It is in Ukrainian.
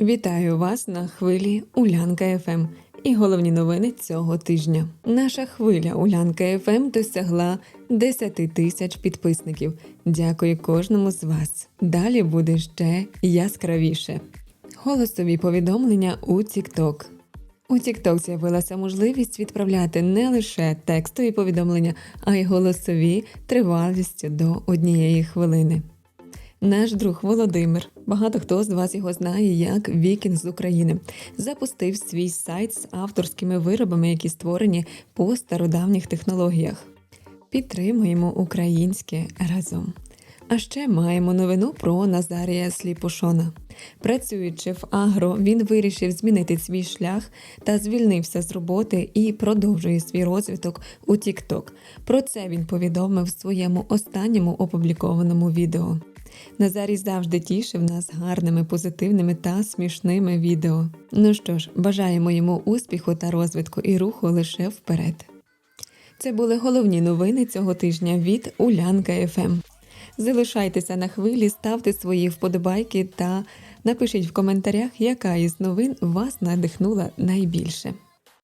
Вітаю вас на хвилі Улянка ФМ. І головні новини цього тижня. Наша хвиля Улянка ФМ досягла 10 тисяч підписників. Дякую кожному з вас. Далі буде ще яскравіше. Голосові повідомлення у TikTok. У TikTok з'явилася можливість відправляти не лише текстові повідомлення, а й голосові тривалістю до однієї хвилини. Наш друг Володимир, багато хто з вас його знає як Вікінг з України, запустив свій сайт з авторськими виробами, які створені по стародавніх технологіях. Підтримуємо українське разом. А ще маємо новину про Назарія Сліпушона. Працюючи в Агро, він вирішив змінити свій шлях та звільнився з роботи і продовжує свій розвиток у TikTok. Про це він повідомив в своєму останньому опублікованому відео. Назарій завжди тішив нас гарними, позитивними та смішними відео. Ну що ж, бажаємо йому успіху та розвитку і руху лише вперед. Це були головні новини цього тижня від Улянка ФМ. Залишайтеся на хвилі, ставте свої вподобайки та напишіть в коментарях, яка із новин вас надихнула найбільше.